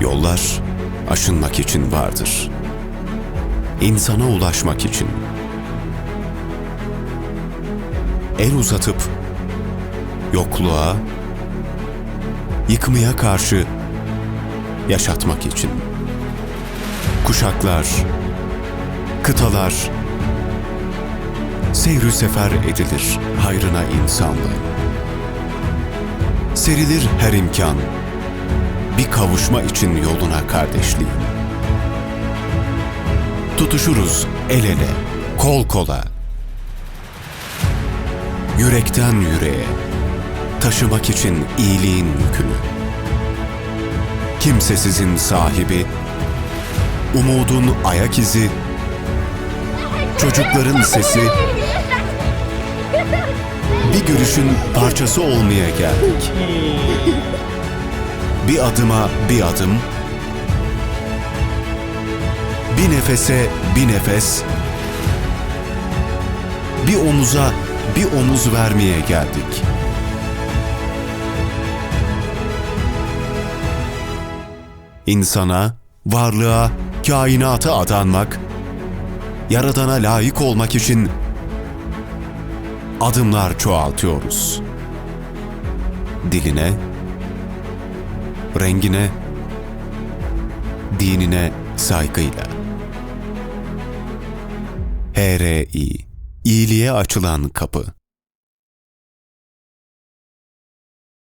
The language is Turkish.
Yollar aşınmak için vardır. İnsana ulaşmak için. El uzatıp yokluğa, yıkmaya karşı yaşatmak için. Kuşaklar, kıtalar, seyrü sefer edilir hayrına insanlığın. Serilir her imkan, kavuşma için yoluna kardeşliğin. Tutuşuruz el ele, kol kola. Yürekten yüreğe, taşımak için iyiliğin yükünü. Kimsesizin sahibi, umudun ayak izi, çocukların sesi, bir görüşün parçası olmaya geldik. Bir adıma bir adım, bir nefese bir nefes, bir omuza bir omuz vermeye geldik. İnsana, varlığa, kainata adanmak, Yaradan'a layık olmak için adımlar çoğaltıyoruz. Diline, rengine, dinine saygıyla. HRI, iyiliğe açılan kapı.